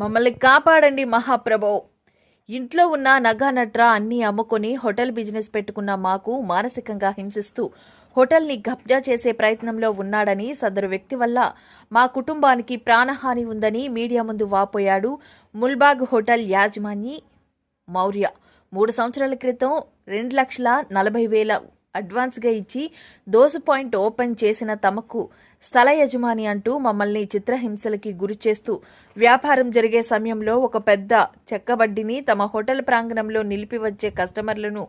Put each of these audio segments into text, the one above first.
మమ్మల్ని కాపాడండి మహాప్రభో. ఇంట్లో ఉన్న నగా నట్రా అన్నీ అమ్ముకొని హోటల్ బిజినెస్ పెట్టుకున్న మాకు మానసికంగా హింసిస్తూ హోటల్ని కబ్జా చేసే ప్రయత్నంలో ఉన్నాడని సదరు వ్యక్తి వల్ల మా కుటుంబానికి ప్రాణహాని ఉందని మీడియా ముందు వాపోయాడు ముల్బాగ్ హోటల్ యాజమాని మౌర్య. మూడు సంవత్సరాల క్రితం రెండు లక్షల నలభై వేల అడ్వాన్స్గా ఇచ్చి దోస పాయింట్ ఓపెన్ చేసిన తమకు స్థల యజమాని అంటూ మమ్మల్ని చిత్రహింసలకి గురి చేస్తూ వ్యాపారం జరిగే సమయంలో ఒక పెద్ద చెక్కబడ్డిని తమ హోటల్ ప్రాంగణంలో నిలిపి వచ్చే కస్టమర్లను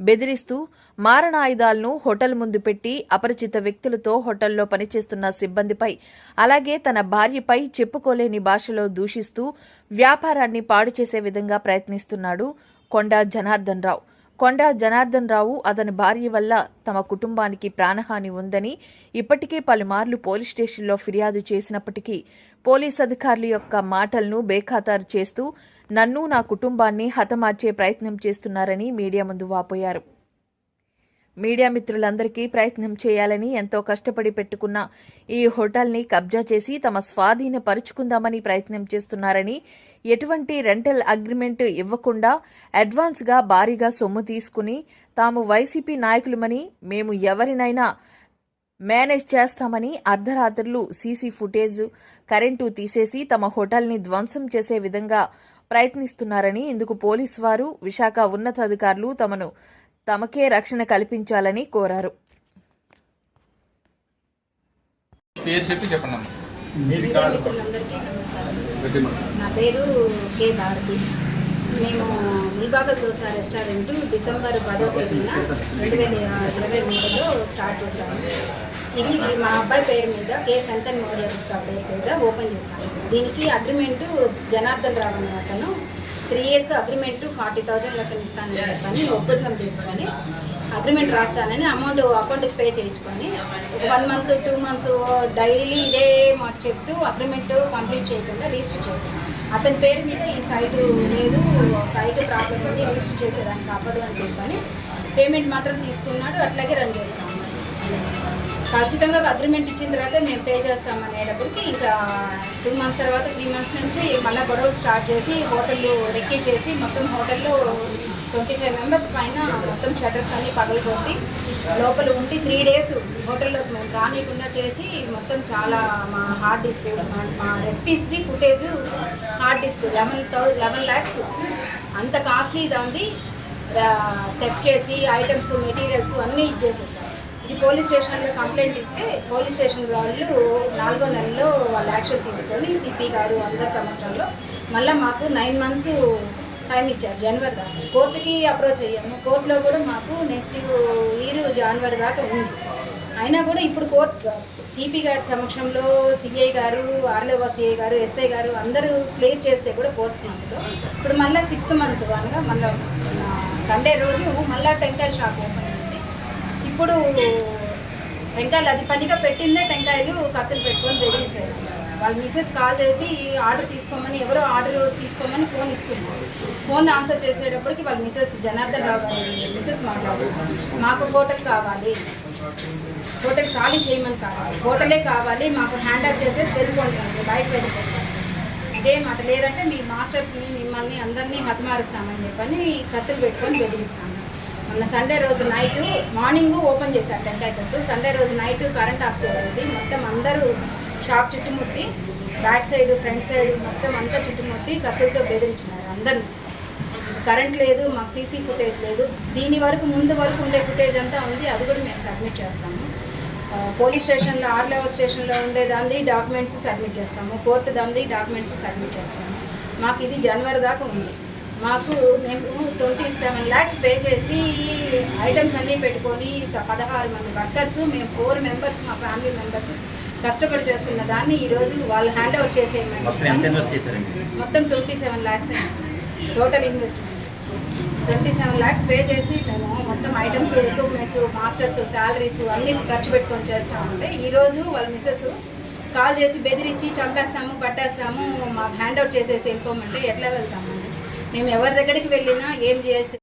బెదిరిస్తూ మారణాయుధాలను హోటల్ ముందు పెట్టి అపరిచిత వ్యక్తులతో హోటల్లో పనిచేస్తున్న సిబ్బందిపై అలాగే తన భార్యపై చెప్పుకోలేని భాషలో దూషిస్తూ వ్యాపారాన్ని పాడు చేసే విధంగా ప్రయత్నిస్తున్నాడు కొండా జనార్దన్ రావు. కొండా జనార్దన్ రావు అతని భార్య వల్ల తమ కుటుంబానికి ప్రాణహాని ఉందని ఇప్పటికే పలుమార్లు పోలీస్ స్టేషన్లో ఫిర్యాదు చేసినప్పటికీ పోలీస్ అధికారుల యొక్క మాటలను బేఖాతారు చేస్తూ నన్ను నా కుటుంబాన్ని హతమార్చే ప్రయత్నం చేస్తున్నారని మీడియా ముందు వాపోయారు. మీడియా మిత్రులందరికీ ప్రయత్నం చేయాలని ఎంతో కష్టపడి పెట్టుకున్న ఈ హోటల్ని కబ్జా చేసి తమ స్వాధీనపరుచుకుందామని ప్రయత్నం చేస్తున్నారని ఎటువంటి రెంటల్ అగ్రిమెంట్ ఇవ్వకుండా అడ్వాన్స్గా భారీగా సొమ్ము తీసుకుని తాము వైసీపీ నాయకులమని మేము ఎవరినైనా మేనేజ్ చేస్తామని అర్ధరాత్రులు సీసీ ఫుటేజ్ కరెంటు తీసేసి తమ హోటల్ని ధ్వంసం చేసే విధంగా ప్రయత్నిస్తున్నారని ఇందుకు పోలీసు వారు విశాఖ ఉన్నతాధికారులు తమను తమకే రక్షణ కల్పించాలని కోరారు. పేరు చెప్పి చెప్పండి అమ్మా మీడియా మిత్రులందరికీ నమస్కారం నా పేరు కే భారతి. మేము గుల్బాగ దోస రెస్టారెంట్ డిసెంబర్ పదో తేదీన రెండు వేల ఇరవై మూడులో స్టార్ట్ చేశాము ఇది మా అబ్బాయి పేరు మీద కే సంతన్ మోహన్ అబ్బాయి పేరు మీద ఓపెన్ చేశాము దీనికి అగ్రిమెంట్ జనార్దన్ రావు అనే అతను. Three years agreement forty thousand లెక్కన ఇస్తానని చెప్పని ఒప్పందం చేసుకొని అగ్రిమెంట్ రాస్తానని అమౌంట్ అకౌంట్కి పే చేయించుకొని one month two months daily ఇదే మాట చెప్తూ అగ్రిమెంట్ కంప్లీట్ చేయకుండా రిజిస్టర్ చేయకుండా అతని పేరు మీద ఈ సైటు లేదు సైటు ప్రాబ్లం ఉంది రిజిస్టర్ చేసేదానికి అవ్వదు అని చెప్పని పేమెంట్ మాత్రం తీసుకున్నాడు అట్లాగే రన్ చేస్తాను ఖచ్చితంగా అగ్రిమెంట్ ఇచ్చిన తర్వాత మేము పే చేస్తాం అనేటప్పటికి ఇంకా టూ మంత్స్ తర్వాత త్రీ మంత్స్ నుంచి మళ్ళీ గొడవలు స్టార్ట్ చేసి హోటళ్ళు రెక్కీ చేసి మొత్తం హోటల్లో ట్వంటీ ఫైవ్ మెంబర్స్ పైన మొత్తం షటర్స్ అన్ని పగలగొట్టి లోపల ఉండి త్రీ డేస్ హోటల్లో మేము రానియకుండా చేసి మొత్తం చాలా మా హార్డ్ డిస్క్ మా- రెసిపీస్ది footage hard disk eleven thou eleven lakhs అంత కాస్ట్లీ గా ఉంది టెస్ట్ చేసి ఐటమ్స్ మెటీరియల్స్ అన్నీ ఇచ్చేసేసారు. ఇది పోలీస్ స్టేషన్లో కంప్లైంట్ ఇస్తే పోలీస్ స్టేషన్ వాళ్ళు నాలుగో నెలలో వాళ్ళు యాక్షన్ తీసుకొని సిపి గారు అందరి సమక్షంలో మళ్ళీ మాకు నైన్ మంత్స్ టైం ఇచ్చారు జనవరి దాకా. కోర్టుకి అప్రోచ్ అయ్యాము. కోర్టులో కూడా మాకు నెక్స్ట్ ఇయర్ జనవరి దాకా ఉంది. అయినా కూడా ఇప్పుడు కోర్టు సిపి గారి సమక్షంలో సిఐ గారు ఆర్లోవా సిఐ గారు ఎస్ఐ గారు అందరూ క్లియర్ చేస్తే కూడా ఫోర్త్ మంత్లో ఇప్పుడు మళ్ళీ సిక్స్త్ మంత్ అనగా మళ్ళీ సండే రోజు మళ్ళీ టెంకాయ షాప్ ఓపెన్ ఇప్పుడు టెంకాయలు అది పనిగా పెట్టిందే టెంకాయలు కత్తులు పెట్టుకొని బెదిరించారు వాళ్ళు మిసెస్ కాల్ చేసి ఆర్డర్ తీసుకోమని ఎవరో ఆర్డర్ తీసుకోమని ఫోన్ ఇస్తున్నారు ఫోన్ ఆన్సర్ చేసేటప్పటికి వాళ్ళ మిసెస్ జనార్దన్ రావు గారి మిసెస్ మాట్లాడుతున్నారు. మాకు హోటల్ కావాలి. హోటల్ ఖాళీ చేయమని కావాలి. హోటలే కావాలి. మాకు హ్యాండ్ ఆఫ్ చేసేసి వెళ్ళిపోండి బయట వెళ్ళిపోతాం ఇదే మాట. లేదంటే మీ మాస్టర్స్ని మిమ్మల్ని అందరినీ హతమారుస్తామని చెప్పని కత్తులు పెట్టుకొని బెదిరిస్తాము. మొన్న సండే రోజు నైట్ మార్నింగ్ ఓపెన్ చేశారు టెంకాయ కొట్టు సండే రోజు నైట్ కరెంట్ ఆఫ్ చేసేసి మొత్తం అందరూ షాప్ చుట్టుముట్టి బ్యాక్ సైడ్ ఫ్రంట్ సైడ్ మొత్తం అంతా చుట్టుముట్టి కత్తులతో బెదిరించినారు అందరినీ కరెంట్ లేదు మాకు సీసీ ఫుటేజ్ లేదు. దీని వరకు ముందు వరకు ఉండే ఫుటేజ్ అంతా ఉంది అది కూడా మేము సబ్మిట్ చేస్తాము. పోలీస్ స్టేషన్లో ఆర్ లెవెల్ స్టేషన్లో ఉండేదాన్ని డాక్యుమెంట్స్ సబ్మిట్ చేస్తాము. కోర్టు దాన్ని డాక్యుమెంట్స్ సబ్మిట్ చేస్తాము. మాకు ఇది జనవరి దాకా ఉంది. మాకు మేము ట్వంటీ సెవెన్ ల్యాక్స్ పే చేసి ఐటమ్స్ అన్నీ పెట్టుకొని పదహారు మంది వర్కర్స్ మేము ఫోర్ మెంబర్స్ మా ఫ్యామిలీ మెంబర్స్ కష్టపడి చేస్తున్న దాన్ని ఈరోజు వాళ్ళు హ్యాండ్ ఓవర్ చేశారండి? మొత్తం ట్వంటీ సెవెన్ ల్యాక్స్ అయింది sir. Total investment twenty seven lakhs pay చేసి మేము మొత్తం ఐటమ్స్ ఎక్విప్మెంట్స్ మాస్టర్స్ శాలరీస్ అన్నీ ఖర్చు పెట్టుకొని చేస్తా ఉంటే ఈరోజు వాళ్ళ మిస్సెస్ కాల్ చేసి బెదిరించి చంపేస్తాము పట్టేస్తాము మాకు హ్యాండ్ అవుట్ చేసేసి వెళ్ళిపోమంటే ఎట్లా వెళ్తామండి మేము ఎవరి దగ్గరికి వెళ్ళినా ఏం చేసి